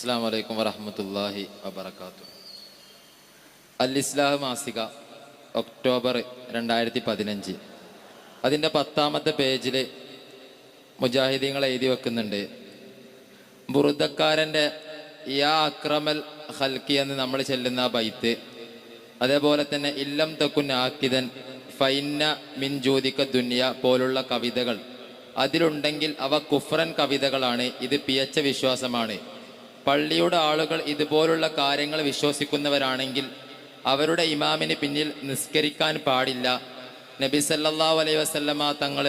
അസ്സാം വലൈക്കും വറഹമത്തല്ലാഹി വബർക്കാത്തു അൽ ഇസ്ലാഹ് മാസിക ഒക്ടോബർ രണ്ടായിരത്തി പതിനഞ്ച് അതിന്റെ പത്താമത്തെ പേജിൽ മുജാഹിദീങ്ങൾ എഴുതി വെക്കുന്നുണ്ട്. ബുറുദക്കാരന്റെ യാ അക്രമൽ ഹൽക്കി എന്ന് നമ്മൾ ചെല്ലുന്ന ബൈത്ത്. അതേപോലെ തന്നെ ഇല്ലം തക്കുൻ ആക്കിതൻ ഫൈന്ന മിൻ ജ്യോതിക്ക ദുനിയ പോലുള്ള കവിതകൾ. അതിലുണ്ടെങ്കിൽ അവ കുഫ്രൻ കവിതകളാണ്. ഇത് പിയച്ച വിശ്വാസമാണ്. പള്ളിയുടെ ആളുകൾ ഇതുപോലുള്ള കാര്യങ്ങൾ വിശ്വസിക്കുന്നവരാണെങ്കിൽ അവരുടെ ഇമാമിന് പിന്നിൽ നിസ്കരിക്കാൻ പാടില്ല. നബി സല്ലല്ലാഹു അലൈഹി വസല്ലമ തങ്ങൾ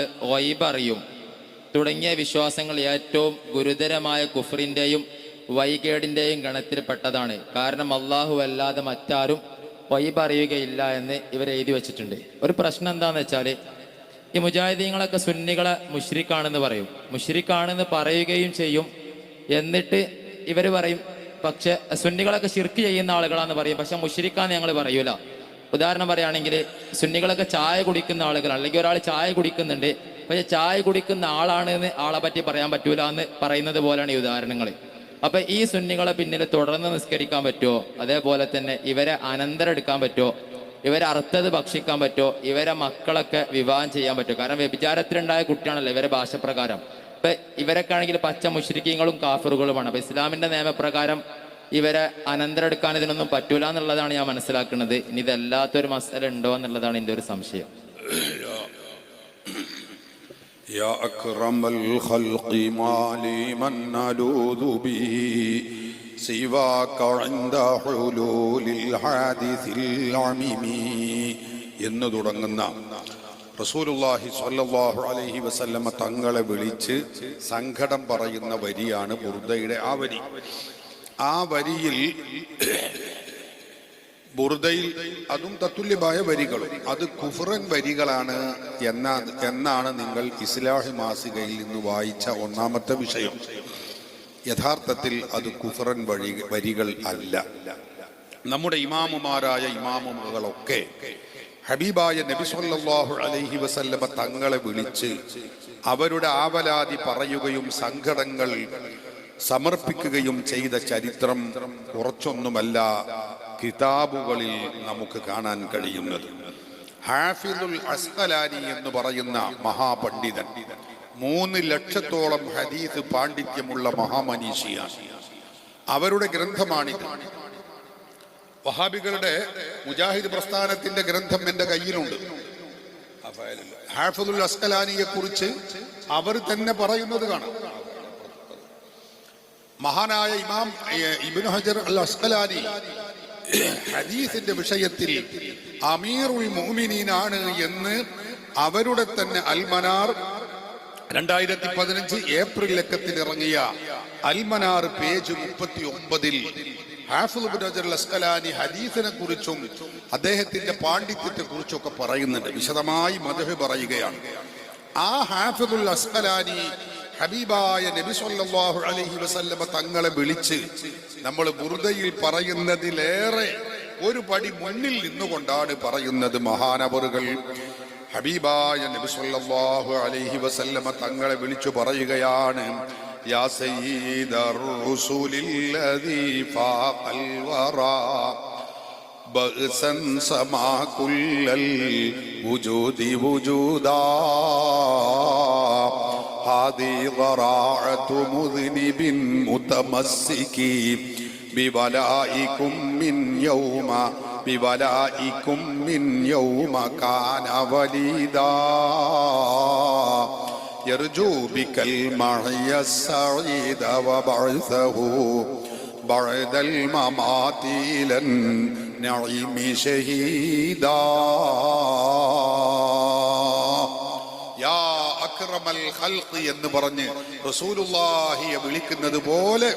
അറിയും. തുടങ്ങിയ വിശ്വാസങ്ങൾ ഏറ്റവും ഗുരുതരമായ കുഫറിന്റെയും വൈകേടിന്റെയും ഗണത്തിൽപ്പെട്ടതാണ്. കാരണം അള്ളാഹു അല്ലാതെ മറ്റാരും വൈബ് അറിയുകയില്ല എന്ന് ഇവർ എഴുതി വെച്ചിട്ടുണ്ട്. ഒരു പ്രശ്നം എന്താണെന്ന് വെച്ചാൽ ഈ മുജാഹിദീങ്ങളൊക്കെ സുന്നികളെ മുഷ്രിഖാണെന്ന് പറയും. മുഷ്രിഖാണെന്ന് പറയുകയും ചെയ്യും. എന്നിട്ട് ഇവർ പറയും പക്ഷെ സുന്നികളൊക്കെ ശിർക്ക് ചെയ്യുന്ന ആളുകളാന്ന് പറയും. പക്ഷെ മുഷിരിക്കാന്ന് ഞങ്ങൾ പറയൂല. ഉദാഹരണം പറയുകയാണെങ്കിൽ സുന്നികളൊക്കെ ചായ കുടിക്കുന്ന ആളുകൾ അല്ലെങ്കിൽ ഒരാൾ ചായ കുടിക്കുന്നുണ്ട് പക്ഷെ ചായ കുടിക്കുന്ന ആളാണ് എന്ന് ആളെ പറ്റി പറയാൻ പറ്റൂല എന്ന് പറയുന്നത് പോലെയാണ് ഈ ഉദാഹരണങ്ങൾ. അപ്പൊ ഈ സുന്നികളെ പിന്നിൽ തുടർന്ന് നിസ്കരിക്കാൻ പറ്റുമോ? അതേപോലെ തന്നെ ഇവരെ അനന്തരം എടുക്കാൻ പറ്റുമോ? ഇവരെ അർത്ഥത് ഭക്ഷിക്കാൻ പറ്റുമോ? ഇവരെ മക്കളൊക്കെ വിവാഹം ചെയ്യാൻ പറ്റുമോ? കാരണം വ്യഭിചാരത്തിലുണ്ടായ കുട്ടിയാണല്ലോ ഇവരെ ഭാഷപ്രകാരം. ഇപ്പൊ ഇവരൊക്കെ ആണെങ്കിൽ പച്ച മുഷ്രിക്കീങ്ങളും കാഫറുകളുമാണ് അപ്പൊ ഇസ്ലാമിന്റെ നിയമപ്രകാരം ഇവരെ അനന്തരം എടുക്കാൻ ഇതിനൊന്നും പറ്റൂല എന്നുള്ളതാണ് ഞാൻ മനസ്സിലാക്കുന്നത് ഇനി ഇതല്ലാത്തൊരു മസല ഉണ്ടോ എന്നുള്ളതാണ് എൻ്റെ ഒരു സംശയം يا أكرم الخلق ما لي من نلوذ به سواك عند حلول الحادث العميم എന്ന് തുടങ്ങുന്ന റസൂലുള്ളാഹി സ്വല്ലല്ലാഹു അലൈഹി വസല്ലമ തങ്ങളെ വിളിച്ച് സങ്കടം പറയുന്ന വരിയാണ് ബുർദയുടെ ആ വരി. ആ വരിയിൽ ബുർദയിൽ അതും തത്തുല്യമായ വരികളും. അത് കുഫറൻ വരികളാണ് എന്നാ എന്നാണ് നിങ്ങൾ ഇസ്ലാഹി മാസികയിൽ നിന്ന് വായിച്ച ഒന്നാമത്തെ വിഷയം. യഥാർത്ഥത്തിൽ അത് കുഫറൻ വഴി വരികൾ അല്ല. നമ്മുടെ ഇമാമുമാരായ ഇമാമുകളൊക്കെ ഹബീബായ നബി സല്ലല്ലാഹു അലൈഹി വസല്ലമ തങ്ങളെ വിളിച്ച് അവരുടെ ആവലാതി പറയുകയും സങ്കടങ്ങൾ സമർപ്പിക്കുകയും ചെയ്ത ചരിത്രം കുറച്ചൊന്നുമല്ല കിതാബുകളിൽ നമുക്ക് കാണാൻ കഴിയുന്നത്. ഹാഫിദുൽ അസ്കലാനി എന്ന് പറയുന്ന മഹാപണ്ഡിതൻ മൂന്ന് ലക്ഷത്തോളം ഹദീസ് പാണ്ഡിത്യമുള്ള മഹാമനീഷിയാണ്. അവരുടെ ഗ്രന്ഥമാണിത്. വഹാബികളുടെ മുജാഹിദ് പ്രസ്ഥാനത്തിന്റെ ഗ്രന്ഥം എന്റെ കയ്യിലുണ്ട്. ആ അസ്കലാനിയെ കുറിച്ച് അവർ തന്നെ പറയുന്നത് കാണാം. മഹാനായ ഇമാം ഇബിൻ ഹജർ അൽ അസ്കലാനി ഹദീസിന്റെ വിഷയത്തിൽ അമീറുൽ മോമിനീനാണ് എന്ന് അവരുടെ തന്നെ അൽമനാർ രണ്ടായിരത്തി പതിനഞ്ച് ഏപ്രിൽ ലക്കത്തിൽ ഇറങ്ങിയ അൽമനാർ പേജ് മുപ്പത്തി ഒമ്പതിൽ ഹജർ ഹദീസിനെ കുറിച്ചും അദ്ദേഹത്തിന്റെ പാണ്ഡിത്യത്തെ കുറിച്ചൊക്കെ പറയുന്നുണ്ട്. വിശദമായി മധുഹി പറയുകയാണ്. ആ ഹാഫിദുൽ അസ്കലാനി ഹബീബായ നബി സല്ലല്ലാഹു അലൈഹി വസല്ലമ തങ്ങളെ വിളിച്ച് നമ്മൾ ബുർദയിൽ പറയുന്നതിലേറെ ഒരു പടി മുന്നിൽ നിന്നുകൊണ്ടാണ് പറയുന്നത് മഹാനവറുകൾ. ഹബീബായ നബി സല്ലല്ലാഹു അലൈഹി വസല്ലമ തങ്ങളെ വിളിച്ചു പറയുകയാണ്. يا سيد الرسل الذي فاق الورى. بغسا سمع كل الوجود وجودا. هذه ضراعة مذنب متمسك ببلائكم من يوم ببلائكم من يوم كان وليدا. يرجو بك المعي السعيد وبعثه بعد الممات إلى النعيم شهيدا യാ അക്രമൽ ഖൽഖ് എന്ന് പറഞ്ഞ് റസൂലുള്ളാഹിയെ വിളിക്കുന്നത് പോലെ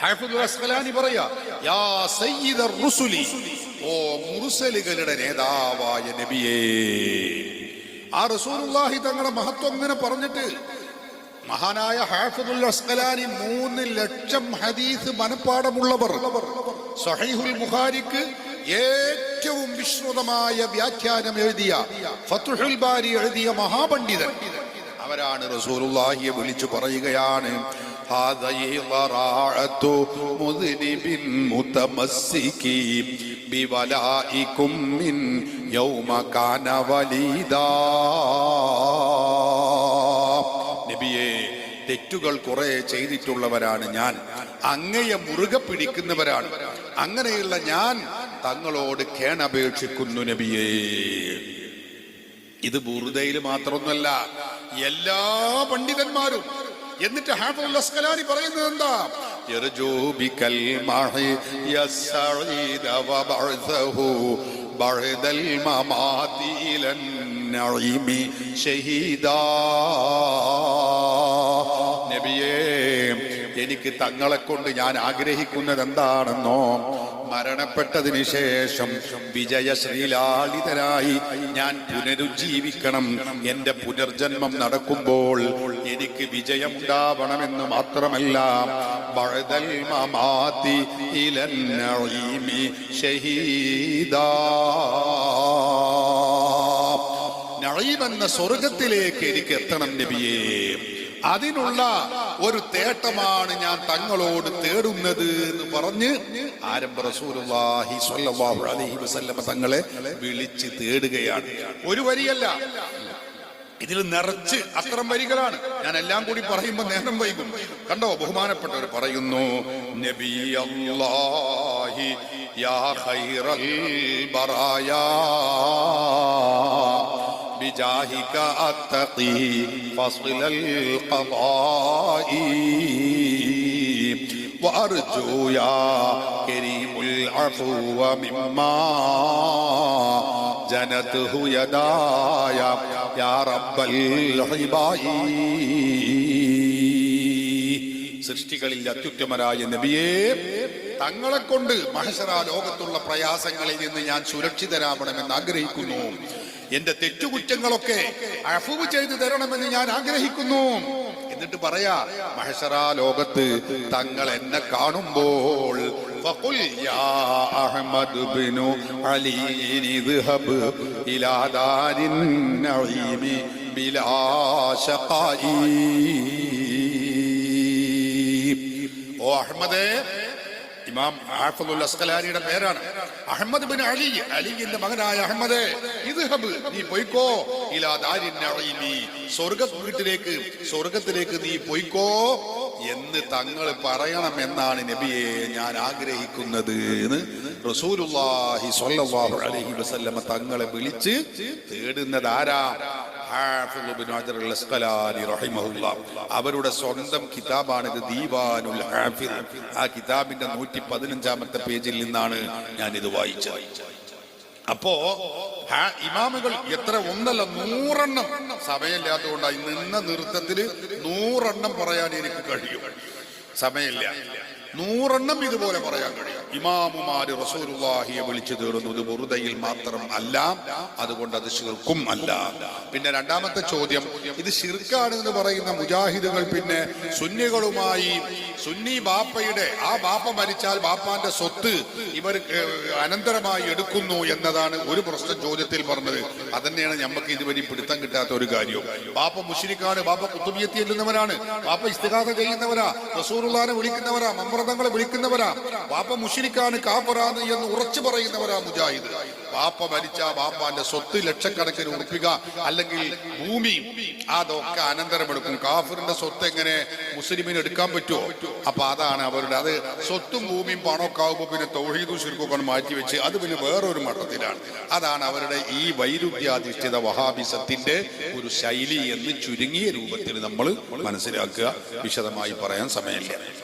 ഹാഫിദുൽ അസ്ഖലാനി പറയാ യാ സയ്യിദർ റുസുലി ഓ മുർസലുകളുടെ നേതാവായ നബിയേ ആ റസൂലുള്ളാഹി തങ്ങളുടെ മഹത്വം ഇങ്ങനെ പറഞ്ഞിട്ട് മഹാനായ ഹാഫിദുൽ അസ്കലാനി മൂന്ന് ലക്ഷം ഹദീസ് മനഃപ്പാടമുള്ളവർ സഹീഹുൽ ബുഖാരിക്ക് ഏറ്റവും വിശ്രുതമായ വ്യാഖ്യാനം എഴുതിയ ഫത്തുഹുൽ ബാരി എഴുതിയ മഹാപണ്ഡിതൻ. അവരാണ് റസൂലുള്ളാഹിയെ വിളിച്ചു പറയുകയാണ് ഹാദയി മുതനിബിൻ മുതമസ്സികീം بولائكم من يوم كان وليدا നബിയെ തെറ്റുകൾ കുറെ ചെയ്തിട്ടുള്ളവരാണ് ഞാൻ അങ്ങയെ മുറുകെ പിടിക്കുന്നവരാണ് അങ്ങനെയുള്ള ഞാൻ തങ്ങളോട് കേണപേക്ഷിക്കുന്നു നബിയേ ഇത് ബുറുദയിൽ മാത്രമൊന്നുമല്ല എല്ലാ പണ്ഡിതന്മാരും എന്നിട്ട് ഹാഫുൽ അസ്കലാനി പറയുന്നത് എന്താ يرجو بك المحيا السعيد وبعثه بعد الممات إلى النعيم شهيدا. എനിക്ക് തങ്ങളെ കൊണ്ട് ഞാൻ ആഗ്രഹിക്കുന്നത് എന്താണെന്നോ മരണപ്പെട്ടതിന് ശേഷം വിജയശ്രീലാളിതരായി ഞാൻ പുനരുജ്ജീവിക്കണം. എന്റെ പുനർജന്മം നടക്കുമ്പോൾ എനിക്ക് വിജയമുണ്ടാവണമെന്ന് മാത്രമല്ല ഇലൻ ഷഹീദാ. സ്വർഗത്തിലേക്ക് എനിക്ക് എത്തണം നബിയേ. അതിനുള്ള ഒരു തേട്ടമാണ് ഞാൻ തങ്ങളോട് തേടുന്നത് എന്ന് പറഞ്ഞ് ആരംഭ റസൂലുള്ളാഹി സ്വല്ലല്ലാഹു അലൈഹി വസല്ലം തങ്ങളെ വിളിച്ച് തേടുകയാണ്. ഒരു വരിയല്ല. ഇതിൽ നിറച്ച് അത്തരം വരികളാണ്. ഞാൻ എല്ലാം കൂടി പറയുമ്പോൾ നേരം വൈകും. കണ്ടോ? ബഹുമാനപ്പെട്ടവർ പറയുന്നു നബി യാ ഖൈറൽ ബറായാ. بجاهك أتقي فصل القضاء وأرجو يا كريم العفو مما جنته يداي يا رب الحباء സൃഷ്ടികളിൽ അത്യുത്തമരായ നബിയെ തങ്ങളെ കൊണ്ട് മഹസറ ലോകത്തുള്ള പ്രയാസങ്ങളിൽ നിന്ന് ഞാൻ സുരക്ഷിതരാവണമെന്ന് ആഗ്രഹിക്കുന്നു എന്റെ തെറ്റുകുറ്റങ്ങളൊക്കെ അഫുവ് ചെയ്തു തരണമെന്ന് ഞാൻ ആഗ്രഹിക്കുന്നു എന്നിട്ട് പറയാ മഹസറ ലോകത്ത് തങ്ങൾ എന്നെ കാണുമ്പോൾ فقل يا أحمد بن علي اذهب إلى دار النعيم بلا شقاء ഓ അഹമ്മദേ ഇമാം ഹാഫിദുൽ അസ്കലാനിയുടെ പേരാണ്. അഹമ്മദ് ബിൻ അലി അലിന്റെ മകനായ അഹമ്മദ് ഇദ്ഹബ് നീ പോയിക്കോ. ഇലാ ദാരിൻ നഈമി. സ്വർഗത്തിലേക്ക് സ്വർഗത്തിലേക്ക് നീ പോയിക്കോ. എന്ന് തങ്ങൾ പറയണം എന്നാണ് നബിയെ ഞാൻ ആഗ്രഹിക്കുന്നത് എന്ന് റസൂലുള്ളാഹി സ്വല്ലല്ലാഹു അലൈഹി വസല്ലമ തങ്ങളെ വിളിച്ച് തേടുന്നത് ആരാ? അവരുടെ സ്വന്തം കിതാബാണിത് ദീവാനുൽ ഹാഫിൽ ആ കിതാബിന്റെ നൂറ്റി പതിനഞ്ചാമത്തെ പേജിൽ നിന്നാണ് ഞാൻ ഇത് വായിച്ചത്. അപ്പോ ഇമാമുകൾ എത്ര ഒന്നല്ല നൂറെണ്ണം സമയമില്ലാത്തതുകൊണ്ടായി നിന്ന നൃത്തത്തിൽ നൂറെണ്ണം പറയാൻ എനിക്ക് കഴിയും. സമയമില്ല. നൂറെണ്ണം ഇതുപോലെ പറയാൻ കഴിയും. ഇമാമുമാര് റസൂലുള്ളാഹിയെ വിളിച്ചു തീർന്നത് വെറുതയിൽ മാത്രം അല്ല അതുകൊണ്ട് അത് ശിർക്കും അല്ല. പിന്നെ രണ്ടാമത്തെ ചോദ്യം ഇത് ഷിർക്കാണ് എന്ന് പറയുന്ന മുജാഹിദുകൾ പിന്നെ സുന്നികളുമായി സുന്നി ബാപ്പയുടെ ആ ബാപ്പ മരിച്ചാൽ ബാപ്പാന്റെ സ്വത്ത് ഇവർ അനന്തരമായി എടുക്കുന്നു എന്നതാണ് ഒരു പ്രശ്നം ചോദ്യത്തിൽ പറഞ്ഞത്. അതന്നെയാണ് ഞമ്മക്ക് ഇതുവരെ പിടുത്തം കിട്ടാത്ത ഒരു കാര്യം. ബാപ്പ മുഷിരിക്കാണ് ബാപ്പ കുത്തുബിയത്തി ചെല്ലുന്നവരാണ്. ബാപ്പ ഇസ്തിഹാസ ചെയ്യുന്നവരാ റസൂറുള്ളാനെ വിളിക്കുന്നവരാ മമ്പ്രതങ്ങളെ വിളിക്കുന്നവരാ. ബാപ്പ മുഷിരിക്കാണ് കാപ്പറാണ് എന്ന് ഉറച്ചു പറയുന്നവരാ മുജാഹിദ്. ബാപ്പ മരിച്ച ബാപ്പാന്റെ സ്വത്ത് ലക്ഷക്കണക്കിന് ഉറപ്പിക്കുക അല്ലെങ്കിൽ ഭൂമി. അതൊക്കെ അനന്തരമെടുക്കും. കാഫിറിന്റെ സ്വത്ത് എങ്ങനെ മുസ്ലിമിന് എടുക്കാൻ പറ്റുമോ അപ്പൊ അതാണ് അവരുടെ അത് സ്വത്തും ഭൂമിയും പണമൊക്കെ ആകുമ്പോൾ പിന്നെ തൗഹീദും ശുരുക്കൊക്കെ മാറ്റി വെച്ച് അത് പിന്നെ വേറൊരു മട്ടത്തിലാണ്. അതാണ് അവരുടെ ഈ വൈരുദ്ധ്യാധിഷ്ഠിത വഹാബിസത്തിന്റെ ഒരു ശൈലി എന്ന് ചുരുങ്ങിയ രൂപത്തിൽ നമ്മൾ മനസ്സിലാക്കുക. വിശദമായി പറയാൻ സമയമില്ല.